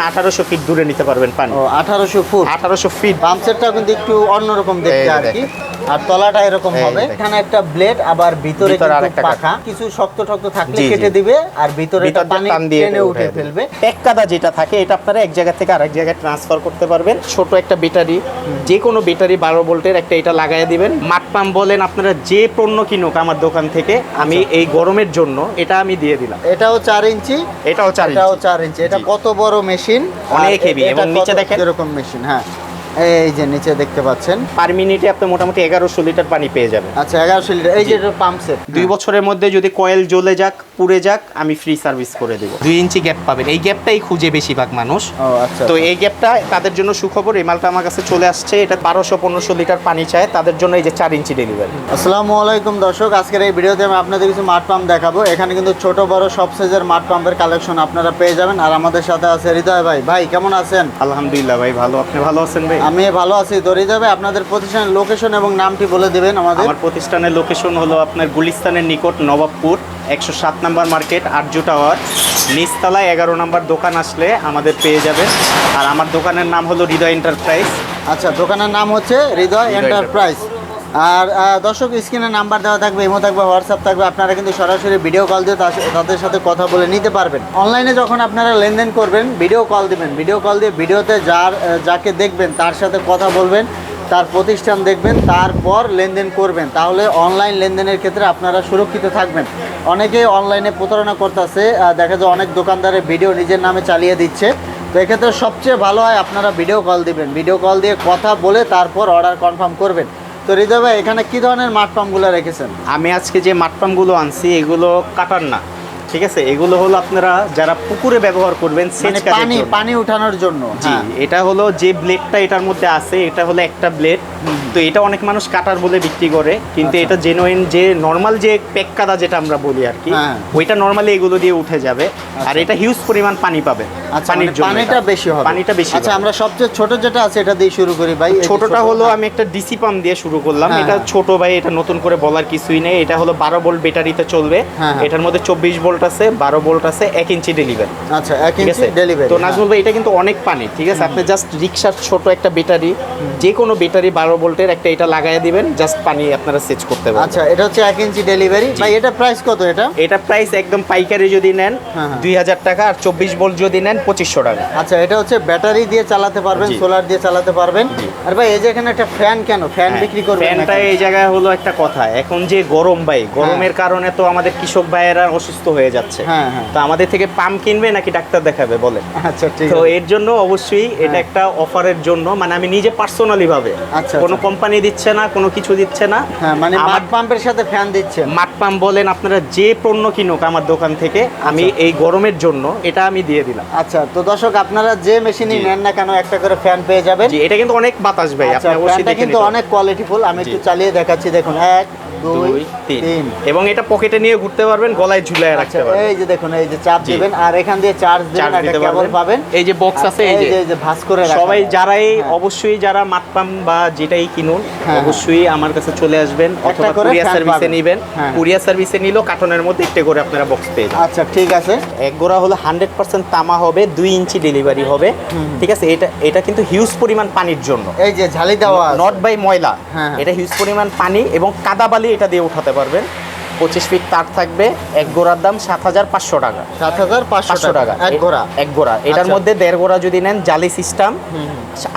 আপনি আঠারোশো ফিট দূরে নিতে পারবেন পানি। ও আঠারোশো ফুট আঠারোশো ফিট পাম্প সেটটা কিন্তু একটু অন্যরকম দেখতে আর কি। আর তলাটা এরকম হবে। এখানে একটা ব্লেড আবার ভিতরে কিন্তু পাখা। কিছু শক্ত শক্ত থাকলে। কেটে দিবে আর ভিতরে পানি টেনে উঠে ফেলবে। প্যাক কাদা যেটা থাকে এটা আপনারা এক জায়গা থেকে আরেক জায়গায় ট্রান্সফার করতে পারবেন। ছোট একটা ব্যাটারি যে কোনো ব্যাটারি বারো ভোল্টের একটা এটা লাগাই দিবেন। মাঠ পাম্প বলেন আপনারা যে পণ্য কিনুক আমার দোকান থেকে আমি আচ্ছা। এই গরমের জন্য এটা আমি দিয়ে দিলাম। এটাও চার ইঞ্চি এটাও চার এটাও ইঞ্চি। চার ইঞ্চি। এটা কত বড় মেশিন অনেক heavy এবং নিচে দেখেন। এরকম মেশিন হ্যাঁ। এই যে নিচে দেখতে পাচ্ছেন। পার মিনিটে আপনি মোটামুটি এগারোশো লিটার পানি পেয়ে যাবেন। আচ্ছা এগারোশো লিটার এই যে পাম্প সেট দুই বছরের মধ্যে যদি কয়েল জ্বলে যাক পুড়ে যাক আমি ফ্রি সার্ভিস করে দেবো। দুই ইঞ্চি গ্যাপ পাবেন। এই গ্যাপটাই খুঁজে বেশিরভাগ মানুষ। ও আচ্ছা তো এই গ্যাপটা তাদের জন্য সুখবর এই মালটা আমার কাছে চলে আসছে। এটা বারোশো পনেরোশো লিটার পানি চায়। তাদের জন্য এই যে চার ইঞ্চি ডেলিভারি আসসালামু আলাইকুম দর্শক আজকের এই ভিডিওতে আমি আপনাদের কিছু মাঠ পাম্প দেখাবো। এখানে কিন্তু ছোট বড় সব সাইজের মাঠ পাম্পের কালেকশন আপনারা পেয়ে যাবেন। আর আমাদের সাথে আছে হৃদয় ভাই। ভাই কেমন আছেন? আলহামদুলিল্লাহ ভাই ভালো। আপনি ভালো আছেন ভাই? আমি ভালো আছি। তো হৃদয় ভাই আপনাদের প্রতিষ্ঠানের লোকেশন এবং নামটি বলে দেবেন আমাদের। আমার প্রতিষ্ঠানের লোকেশন হলো আপনার গুলিস্তানের নিকট নবাবপুর। একশো সাত নাম্বার মার্কেট আরজু টাওয়ার। নিচতলায় এগারো নাম্বার দোকান আসলে আমাদের পেয়ে যাবেন। আর আমার দোকানের নাম হলো হৃদয় এন্টারপ্রাইজ। আচ্ছা দোকানের নাম হচ্ছে হৃদয় এন্টারপ্রাইজ। আর দর্শক স্ক্রিনে নাম্বার দেওয়া থাকবে ইমো থাকবে হোয়াটসঅ্যাপ থাকবে আপনারা কিন্তু সরাসরি ভিডিও কল দিয়ে তাদের সাথে কথা বলে নিতে পারবেন। অনলাইনে যখন আপনারা লেনদেন করবেন ভিডিও কল দিবেন। ভিডিও কল দিয়ে ভিডিওতে যার যাকে দেখবেন তার সাথে কথা বলবেন তার প্রতিষ্ঠান দেখবেন তারপর লেনদেন করবেন। তাহলে অনলাইন লেনদেনের ক্ষেত্রে আপনারা সুরক্ষিত থাকবেন। অনেকেই অনলাইনে প্রতারণা করতেছে দেখা যায় অনেক দোকানদারের ভিডিও নিজের নামে চালিয়ে দিচ্ছে। তো এক্ষেত্রে সবচেয়ে ভালো হয় আপনারা ভিডিও কল দিবেন। ভিডিও কল দিয়ে কথা বলে তারপর অর্ডার কনফার্ম করবেন। তো হৃদয় ভাই এখানে কী ধরনের মাঠ পাম্পগুলো রেখেছেন? আমি আজকে যে মাঠপামগুলো আনছি এগুলো কাটার না। ঠিক আছে? এগুলো হলো আপনারা যারা পুকুরে ব্যবহার করবেন মানে পানি পানি উঠানোর জন্য জি হ্যাঁ। এটা হলো যে ব্লেডটা এটার মধ্যে আছে এটা হলো একটা ব্লেড তো এটা অনেক মানুষ কাটার বলে বিক্রি করে কিন্তু আচ্ছা। এটা জেনুইন যে নর্মাল যে পেক কাদা যেটা আমরা বলি আর কি হ্যাঁ। ওইটা নর্মালি এগুলো দিয়ে উঠে যাবে। আর এটা হিউজ পরিমাণ পানি পাবে আচ্ছা পানির মানে জন্য পানিটা বেশি হবে। পানিটা বেশি আচ্ছা আমরা সবচেয়ে ছোট যেটা আছে এটা দিয়ে শুরু করি ভাই ছোটটা ছোট, হলো। আমি একটা ডিসি পাম্প দিয়ে শুরু করলাম। হ্যাঁ, এটা হ্যাঁ। ছোট ভাই এটা নতুন করে বলার কিছুই নেই। এটা হলো বারো ভোল্ট ব্যাটারিতে চলবে। এটার মধ্যে চব্বিশ ভোল্ট আছে বারো ভোল্ট আছে এক ইঞ্চি ডেলিভারি আচ্ছা এক ইঞ্চি ডেলিভারি তো নাজমুল ভাই এটা কিন্তু অনেক পানি ঠিক আছে? আপনি জাস্ট রিক্সার ছোট একটা ব্যাটারি যে কোনো ব্যাটারি বারো ভোল্টের একটা এটা লাগায়া দিবেন জাস্ট পানি আপনারা সেচ করতে পারবেন। আচ্ছা এটা হচ্ছে এক ইঞ্চি ডেলিভারি ভাই এটা প্রাইস কত এটা? এটা প্রাইস একদম পাইকারি যদি নেন হ্যাঁ, হ্যাঁ। দুই হাজার টাকা আর চব্বিশ ভোল্ট যদি নেন পঁচিশশো টাকা। আচ্ছা এটা হচ্ছে ব্যাটারি দিয়ে চালাতে পারবেন সোলার দিয়ে চালাতে পারবেন। আর ভাই এই যে এখানে একটা ফ্যান কেন? ফ্যান হ্যাঁ, বিক্রি করবেন ফ্যানটা এই জায়গায় হলো একটা কথা। এখন যে গরম ভাই গরমের কারণে তো আমাদের কৃষক ভাইয়েরা অসুস্থ হয়ে যাচ্ছে। হ্যাঁ, হ্যাঁ। তো আমাদের থেকে পাম্প কিনবে নাকি ডাক্তার দেখাবে বলে আচ্ছা ঠিক তো এর জন্য অবশ্যই এটা হ্যাঁ। একটা অফারের জন্য মানে আমি নিজে পার্সোনালি ভাবে। আচ্ছা, কোনো আচ্ছা। কোম্পানি দিচ্ছে না কোনো কিছু দিচ্ছে না। হ্যাঁ মানে মাঠ পাম্পের সাথে ফ্যান দিচ্ছে। মাঠ পাম্প বলেন আপনারা যে পণ্য কিনুক আমার দোকান থেকে আমি এই গরমের জন্য এটা আমি দিয়ে দিলাম। আচ্ছা তো দর্শক আপনারা যে মেশিনই। নেন না কেন একটা করে ফ্যান পেয়ে যাবেন। এটা কিন্তু অনেক বাতাস ভাই আচ্ছা আপনি অবশ্যই ফ্যানটা দেখে কিন্তু অনেক অনেক কোয়ালিটিফুল আমি একটু চালিয়ে দেখাচ্ছি দেখুন এক দুই তিন। এবং এটা পকেটে নিয়ে ঘুরতে পারবেন গলায় ঝুলায় আচ্ছা রাখতে পারবেন। এই যে দেখুন এই যে চাপ দিবেন আর এখান দিয়ে চার্জ দিবেন চার্জ একটা কেবল পাবেন। এই যে বক্স আছে এই যে এই যে ভাঁজ করে রাখা সবাই যারাই হ্যাঁ। অবশ্যই যারা মাতপাম বা যেটাই কিনুন হ্যাঁ। অবশ্যই আমার কাছে চলে আসবেন অথবা কুরিয়ার সার্ভিসে নেবেন। হ্যাঁ। কুরিয়ার সার্ভিসে নিলেও কার্টনের মধ্যে একটা করে আপনারা বক্স পেয়ে যাবেন। আচ্ছা ঠিক আছে। এক গোড়া হলো হান্ড্রেড পার্সেন্ট তামা হবে দুই ইঞ্চি ডেলিভারি হবে। ঠিক আছে এটা এটা কিন্তু হিউজ পরিমাণ পানির জন্য। এই যে ঝালি দেওয়া নট বাই ময়লা। হ্যাঁ। এটা হিউজ পরিমাণ পানি এবং কাদা বালি এটা দিয়ে উঠাতে পারবেন। পঁচিশ ফিট তার থাকবে এক গোড়ার দাম সাত হাজার পাঁচশো টাকা। সাত হাজার পাঁচশো টাকা এক গোড়া। এক গোড়া। এটার আচ্ছা। মধ্যে দেড় গোড়া যদি নেন জালি সিস্টেম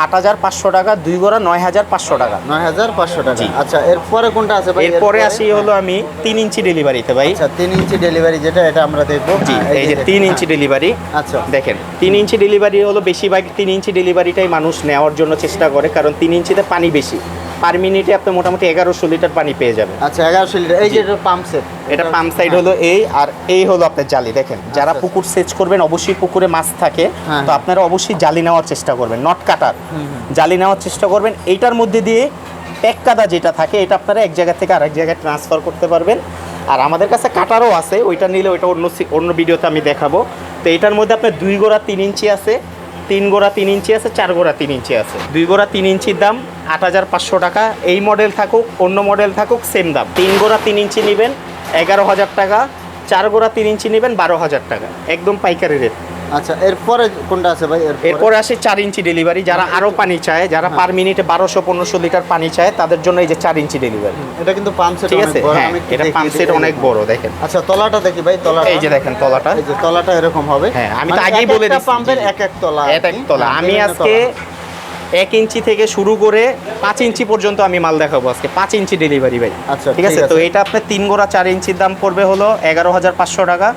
আট হাজার পাঁচশো টাকা দুই গোড়া নয় হাজার পাঁচশো টাকা। নয় হাজার পাঁচশো টাকা। আচ্ছা এরপরে কোনটা আছে ভাই? এরপরে আসি হলো আমি তিন ইঞ্চি ডেলিভারিতে ভাই। আচ্ছা তিন ইঞ্চি ডেলিভারি যেটা এটা আমরা দেখব। জি এই যে তিন ইঞ্চি ডেলিভারি। আচ্ছা। দেখেন তিন ইঞ্চি ডেলিভারি হলো বেশিরভাগ তিন ইঞ্চি ডেলিভারিটাই মানুষ নেওয়ার জন্য চেষ্টা করে কারণ তিন ইঞ্চিতে পানি বেশি। পার মিনিটে আপনি মোটামুটি এগারোশো লিটার পানি পেয়ে যাবেন। আচ্ছা এগারোশো লিটার। এই যে পাম্প সেট এটা পাম্প সাইড হলো এই আর এই হলো আপনার জালি দেখেন। যারা আচ্ছা। পুকুর সেচ করবেন অবশ্যই পুকুরে মাছ থাকে হ্যাঁ। তো আপনারা অবশ্যই জালি নেওয়ার চেষ্টা করবেন নট কাটার জালি নেওয়ার চেষ্টা করবেন এইটার মধ্যে দিয়ে প্যাক কাদা যেটা থাকে এটা আপনারা এক জায়গা থেকে আরেক জায়গায় ট্রান্সফার করতে পারবেন। আর আমাদের কাছে কাটারও আছে ওইটা নিলে ওইটা অন্য অন্য ভিডিওতে আমি দেখাবো। তো এটার মধ্যে আপনার দুই গোড়া তিন ইঞ্চি আছে তিন গোড়া তিন ইঞ্চি আছে চার গোড়া তিন ইঞ্চি আছে। দুই গোড়া তিন ইঞ্চির দাম আট হাজার পাঁচশো টাকা। এই মডেল থাকুক অন্য মডেল থাকুক সেম দাম। তিন গোড়া তিন ইঞ্চি নেবেন এগারো হাজার টাকা। চার গোড়া তিন ইঞ্চি নেবেন বারো হাজার টাকা। একদম পাইকারি রেট আচ্ছা এরপরে কোনটা আছে ভাই? এরপরে? আসে চার ইঞ্চি ডেলিভারি যারা আরও পানি চায় যারা পার মিনিটে বারোশো পনেরোশো লিটার পানি চায় তাদের জন্য এই যে চার ইঞ্চি ডেলিভারি এটা কিন্তু পাম্প সেট ঠিক আছে? হ্যাঁ এটা পাম্প সেট অনেক বড় দেখেন। আচ্ছা তলাটা দেখি ভাই তলাটা। এই যে দেখেন তলাটা। এই যে তলাটা এরকম হবে। হ্যাঁ, আমি তো মানে আগেই বলে দিচ্ছি, পাম্পের। এক এক তলা এক এক তলা। হ্যাঁ, আমি আজকে তলা। এক ইঞ্চি থেকে শুরু করে পাঁচ ইঞ্চি পর্যন্ত আমি মাল দেখাবো আজকে। পাঁচ ইঞ্চি ডেলিভারি ভাই। আচ্ছা, ঠিক আছে? তো এটা আপনার তিন গোড়া চার ইঞ্চির দাম পড়বে হলো এগারো হাজার পাঁচশো টাকা।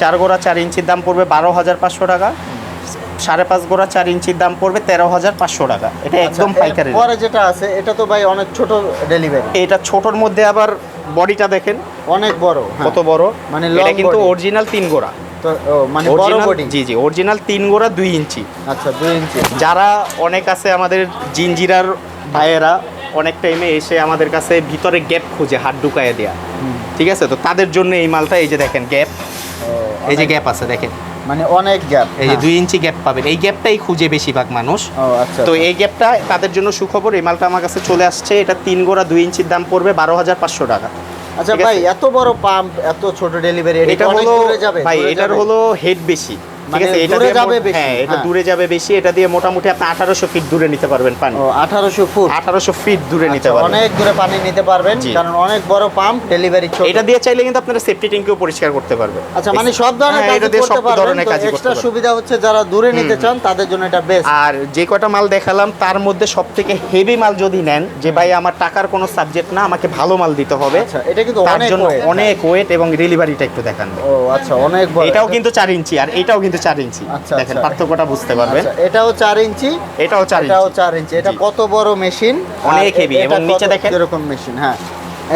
চার গোড়া চার ইঞ্চির দাম পড়বে বারো হাজার পাঁচশো টাকা। সাড়ে পাঁচ গোড়া চার ইঞ্চির দাম পড়বে তেরো হাজার পাঁচশো টাকা। এটা একদম আচ্ছা, পাইকারি পরে যেটা আছে এটা তো ভাই অনেক ছোট ডেলিভারি এটা ছোটর মধ্যে আবার বডিটা দেখেন। অনেক বড় হ্যাঁ। কত বড়? মানে এটা কিন্তু অরিজিনাল তিন গোড়া। তো মানে বড় বডি জি জি অরিজিনাল তিন গোড়া দুই ইঞ্চি। আচ্ছা দুই ইঞ্চি। যারা অনেক আছে আমাদের জিঞ্জিরার ভাইয়েরা অনেক টাইমে এসে আমাদের কাছে ভিতরে গ্যাপ খুঁজে হাত ঢুকায় দেয়া। ঠিক আছে? তো তাদের জন্য এই মালটা এই যে দেখেন গ্যাপ এই যে গ্যাপ আছে দেখেন। মানে অনেক গ্যাপ এই যে দুই ইঞ্চি গ্যাপ পাবেন। এই গ্যাপটাই খুঁজে বেশিরভাগ মানুষ। আচ্ছা তো এই গ্যাপটা তাদের জন্য সুখবর। এই মালটা আমার কাছে চলে আসছে। এটা তিন গোড়া দুই ইঞ্চির দাম পড়বে বারো হাজার পাঁচশো টাকা। আচ্ছা ভাই এত বড় পাম্প এত ছোট ডেলিভারি এটা হলো ভাই এটার হলো হেড বেশি। ঠিক মানে আছে এটা দিয়ে যাবে বেশি, হ্যাঁ এটা হ্যাঁ। দূরে যাবে বেশি এটা দিয়ে মোটামুটি আপনি আঠারোশো ফিট দূরে নিতে পারবেন পানি। ও আঠারোশো ফুট? আঠারোশো ফিট দূরে নিতে আচ্ছা, পারবেন। অনেক দূরে পানি নিতে পারবেন কারণ অনেক বড় পাম্প ডেলিভারি ছোট। এটা দিয়ে চাইলে কিন্তু আপনারা সেফটি ট্যাঙ্কেও পরিষ্কার করতে পারবেন। আচ্ছা মানে সব ধরনের হ্যাঁ, কাজ করতে পারবেন এক্সট্রা সুবিধা হচ্ছে যারা দূরে নিতে চান তাদের জন্য এটা বেস্ট আর যে কয়টা মাল দেখালাম তার মধ্যে সব থেকে হেভি মাল যদি নেন যে ভাই আমার টাকার কোনো সাবজেক্ট না আমাকে ভালো মাল দিতে হবে আচ্ছা এটা কিন্তু অনেক অনেক ওয়েট এবং ডেলিভারিটা একটু দেখান। ও আচ্ছা অনেক বড় এটাও কিন্তু চার ইঞ্চি আর এটাও কিন্তু চার ইঞ্চি। আচ্ছা, দেখেন আচ্ছা। পার্থক্যটা বুঝতে পারবেন। আচ্ছা, এটাও চার ইঞ্চি? এটাও চার এটাও চার ইঞ্চি। এটা কত বড় মেশিন? অনেক হেভি এবং নিচে দেখেন। এরকম মেশিন? হ্যাঁ।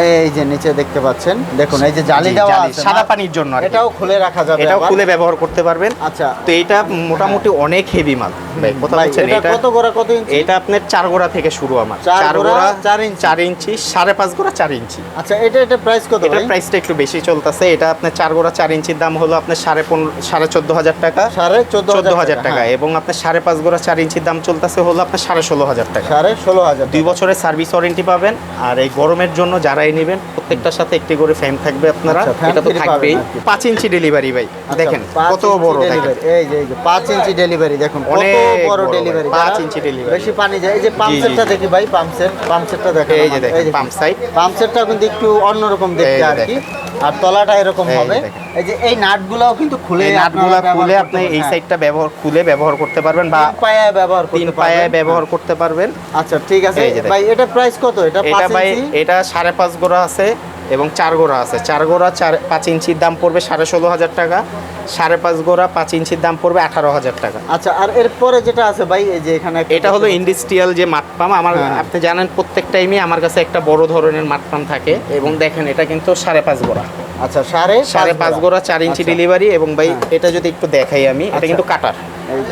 এই যে নিচে দেখতে পাচ্ছেন দেখুন এই যে জালি দেওয়া আছে সাদা পানির জন্য এটাও খুলে রাখা যাবে এটাও খুলে ব্যবহার করতে পারবেন। আচ্ছা। তো এটা মোটামুটি অনেক হেভি মাল। ভাই কথা বলছেন এটা এটা কত গোড়া কত ইঞ্চি? এটা আপনার চার গোড়া থেকে শুরু আমার। চার গোড়া, চার ইঞ্চি। চার ইঞ্চি সাড়ে পাঁচ গোড়া চার ইঞ্চি। আচ্ছা এটা এটা প্রাইস কত ভাই? প্রাইসটা একটু বেশি চলতেছে। এটা আপনার চার গোড়া চার ইঞ্চির দাম হলো আপনার সাড়ে পনেরো সাড়ে চোদ্দ হাজার টাকা। সাড়ে চোদ্দ হাজার টাকা হ্যাঁ। এবং আপনার সাড়ে পাঁচ গোড়া চার ইঞ্চির দাম চলতেছে হলো আপনার সাড়ে ষোলো হাজার টাকা। সাড়ে ষোলো হাজার দুই বছরের সার্ভিস ওয়ারেন্টি পাবেন। আর এই গরমের জন্য যারাই নেবেন। প্রত্যেকটার সাথে একটি করে ফ্যান থাকবে আপনারা। এটা তো থাকবেই। পাঁচ ইঞ্চি ডেলিভারি ভাই আচ্ছা, দেখেন কত বড় দেখেন। এই যে পাঁচ ইঞ্চি ডেলিভারি দেখুন কত অনেক বড় ডেলিভারি পাঁচ ইঞ্চি ডেলিভারি বেশি পানি যায় এই যে পাম্প সেটটা দেখি ভাই পাম্প সেট পাম্প সেটটা দেখেন এই যে দেখেন, পাম্প সাইড পাম্প সেটটা কিন্তু একটু অন্যরকম দেখতে আর কি। আর তলাটা এরকম হবে। এই যে এই নাটগুলোও কিন্তু খুলে এই নাটগুলা খুলে আপনি এই। সাইডটা ব্যবহার খুলে ব্যবহার করতে পারবেন বা পায়ে ব্যবহার করতে তিন পায়ে ব্যবহার করতে পারবেন। আচ্ছা ঠিক আছে। ভাই এটা প্রাইস কত? এটা এটা ভাই এটা সাড়ে পাঁচ গোড়া আছে। এবং চার গোড়া আছে চার গোড়া চার পাঁচ ইঞ্চির দাম পড়বে সাড়ে ষোলো হাজার টাকা সাড়ে পাঁচ গোড়া পাঁচ ইঞ্চির দাম পড়বে আঠারো হাজার টাকা আচ্ছা আর এরপরে যেটা আছে ভাই এই যে এখানে এটা হলো ইন্ডাস্ট্রিয়াল যে মাঠ পাম আমার হ্যাঁ। আপনি জানেন প্রত্যেক টাইমে আমার কাছে একটা বড় ধরনের মাঠ পাম থাকে এবং দেখেন এটা কিন্তু সাড়ে পাঁচ গোড়া আচ্ছা সাড়ে সাড়ে পাঁচ গোড়া চার ইঞ্চি আচ্ছা। ডেলিভারি এবং ভাই হ্যাঁ। এটা যদি একটু দেখাই আমি এটা আচ্ছা। কিন্তু কাটার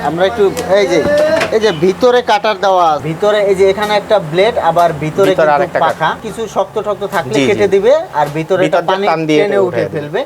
আমরা একটু এই যে এই যে ভিতরে কাটার দেওয়া ভিতরে এই যে এখানে একটা ব্লেড আবার ভিতরে কিন্তু পাখা। কিছু শক্ত শক্ত থাকলে। কেটে দিবে আর ভিতরে পানি টেনে উঠে ফেলবে।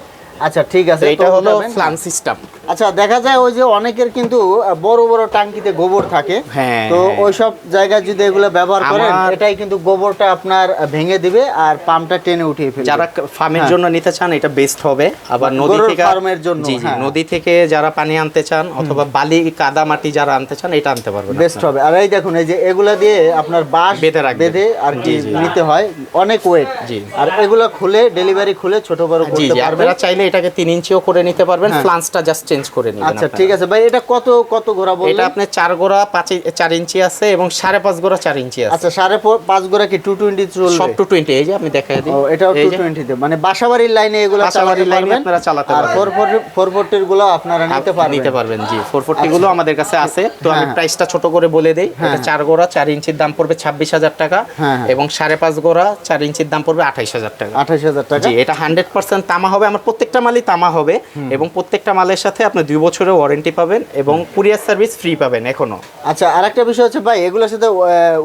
আচ্ছা ঠিক আছে এটা হলো। ফ্লান সিস্টেম আচ্ছা দেখা যায় ওই যে অনেকের কিন্তু বড় বড় টাঙ্কিতে গোবর থাকে হ্যাঁ, তো হ্যাঁ। ওই সব জায়গায় যদি এগুলো ব্যবহার করেন এটাই কিন্তু গোবরটা আপনার ভেঙে দিবে আর পাম্পটা টেনে উঠিয়ে ফেলবে যারা ফার্মের হ্যাঁ। জন্য নিতে চান এটা বেস্ট হবে আবার নদী থেকে ফার্মের জন্য, জি জি। নদী থেকে যারা পানি আনতে চান অথবা বালি কাদা মাটি যারা আনতে চান এটা আনতে পারবেন বেস্ট হবে আর এই দেখুন এই যে এগুলা দিয়ে আপনার বাঁশ বেঁধে রাখবেন। বেঁধে আর কি। নিতে হয় অনেক ওয়েট জি। আর এগুলো খুলে ডেলিভারি খুলে ছোট বড় করতে পারবেন আপনারা চাইলে এটাকে তিন ইঞ্চিও করে নিতে পারবেন। ফ্লান্সটা জাস্ট চেঞ্জ করে নেবেন আচ্ছা ঠিক আছে। ভাই এটা কত কত গোড়া এটা বললেন আপনার চার গোড়া পাঁচ ই- চার ইঞ্চি আছে এবং সাড়ে পাঁচ গোড়া চার ইঞ্চি আছে। আচ্ছা সাড়ে পো- পাঁচ গোড়া কি টু টোয়েন্টি চলবে? সব টু টোয়েন্টি এই যে আপনি দেখাই দিই। ও এটাও এই টু মানে বাসাবাড়ির লাইনে এগুলো বাসাবাড়ির লাইনে আপনারা চালাতে পারবেন। ফোর ফোর ফোরটিরগুলো আপনারা নিতে পারবেন। নিতে পারবেন জি। ফোর ফোরটি গুলো আমাদের কাছে আছে। তো আমি হ্যাঁ। প্রাইসটা ছোট করে বলে দেই। হ্যাঁ। এটা চার গোড়া চার ইঞ্চির দাম পড়বে ছাব্বিশ হাজার টাকা হ্যাঁ, হ্যাঁ। এবং সাড়ে পাঁচ গোড়া চার ইঞ্চির দাম পড়বে আঠাইশ হাজার টাকা। আঠাশ হাজার টাকা? জি এটা হান্ড্রেড পার্সেন্ট তামা হবে। আমার প্রত্যেকটা মালই তামা হবে এবং প্রত্যেকটা মালের সাথে আপনি দুই বছরের ওয়ারেন্টি পাবেন এবং কুরিয়ার সার্ভিস ফ্রি পাবেন এখনও। আচ্ছা আর একটা বিষয় হচ্ছে ভাই এগুলোর সাথে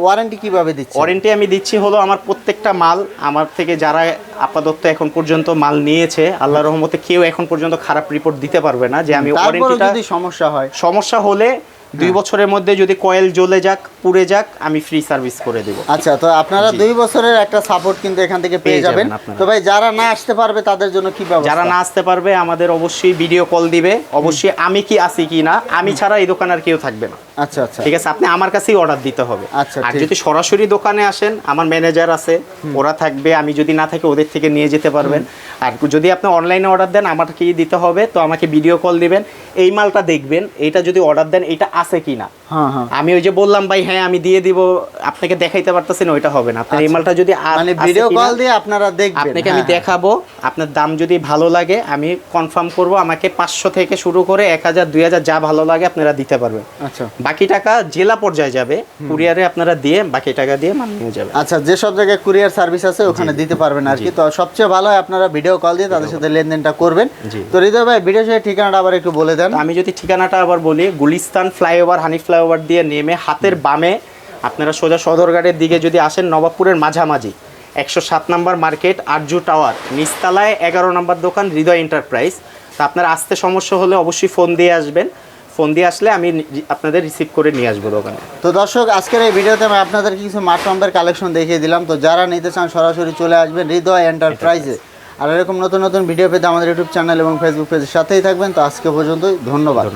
ওয়ারেন্টি কীভাবে দিচ্ছি ওয়ারেন্টি আমি দিচ্ছি হলো আমার প্রত্যেকটা মাল আমার থেকে যারা আপাতত এখন পর্যন্ত মাল নিয়েছে আল্লাহ রহমতে কেউ এখন পর্যন্ত খারাপ রিপোর্ট দিতে পারবে না যে আমি ওয়ারেন্টি ওয়ারেন্টিটা যদি সমস্যা হয়? সমস্যা হলে দুই বছরের মধ্যে যদি কয়েল জ্বলে যাক পুড়ে যাক আমি ফ্রি সার্ভিস করে দেব। আচ্ছা তো আপনারা দুই বছরের একটা সাপোর্ট কিন্তু এখান থেকে পেয়ে যাবেন। তো ভাই যারা না আসতে পারবে তাদের জন্য কি ব্যবস্থা? যারা না আসতে পারবে আমাদের অবশ্যই ভিডিও কল দিবে। অবশ্যই আমি কি আছি কি না আমি ছাড়া এই দোকান আর কেউ থাকবে না। আচ্ছা আচ্ছা। ঠিক আছে আপনি আমার কাছেই অর্ডার দিতে হবে। আচ্ছা, আর যদি সরাসরি দোকানে আসেন আমার ম্যানেজার আছে ওরা থাকবে আমি যদি না থাকি ওদের থেকে নিয়ে যেতে পারবেন। আর যদি আপনি অনলাইনে অর্ডার দেন আমাকেই দিতে হবে তো আমাকে ভিডিও কল দিবেন। এই মালটা দেখবেন এটা যদি অর্ডার দেন এটা আছে কি না হ্যাঁ হ্যাঁ। আমি ওই যে বললাম ভাই হ্যাঁ আমি দিয়ে দিব আপনাকে দেখাইতে পারতেছি না ওইটা হবে না। আপনার এই আচ্ছা। মালটা যদি মানে ভিডিও কল দিয়ে আপনারা দেখবেন আপনাকে আমি হ্যাঁ। দেখাবো আপনার দাম যদি ভালো লাগে আমি কনফার্ম করব আমাকে পাঁচশো থেকে শুরু করে এক হাজার দুই হাজার যা ভালো লাগে আপনারা দিতে পারবেন। আচ্ছা। বাকি টাকা জেলা পর্যায়ে যাবে কুরিয়ারে আপনারা দিয়ে বাকি টাকা দিয়ে মাল নিয়ে যাবে আচ্ছা যেসব জায়গায় কুরিয়ার সার্ভিস আছে ওখানে দিতে পারবেন আর কি। তো সবচেয়ে ভালো হয় আপনারা ভিডিও কল দিয়ে তাদের সাথে লেনদেনটা করবেন। তো হৃদয় ভাই ভিডিও শেষে ঠিকানাটা আবার একটু বলে দেন। আমি যদি ঠিকানাটা আবার বলি গুলিস্তান ফ্লাইওভার হানি ফ্লাইওভার দিয়ে নেমে হাতের বামে আপনারা সোজা সদরঘাটের দিকে যদি আসেন নবাবপুরের মাঝামাঝি একশো সাত নম্বর মার্কেট আরজু টাওয়ার নিচতলায় এগারো নম্বর দোকান হৃদয় এন্টারপ্রাইজ। তা আপনার আসতে সমস্যা হলে অবশ্যই ফোন দিয়ে আসবেন। ফোন দিয়ে আসলে আমি আপনাদের রিসিভ করে নিয়ে আসব দোকানে। তো দর্শক আজকের এই ভিডিওতে আমি আপনাদের কিছু মাঠ পাম্পের কালেকশন দেখিয়ে দিলাম। তো যারা নিতে চান সরাসরি চলে আসবেন হৃদয় এন্টারপ্রাইজে আর এরকম নতুন নতুন ভিডিও পেতে আমাদের ইউটিউব চ্যানেল এবং ফেসবুক পেজের সাথেই থাকবেন। তো আজকে পর্যন্তই ধন্যবাদ।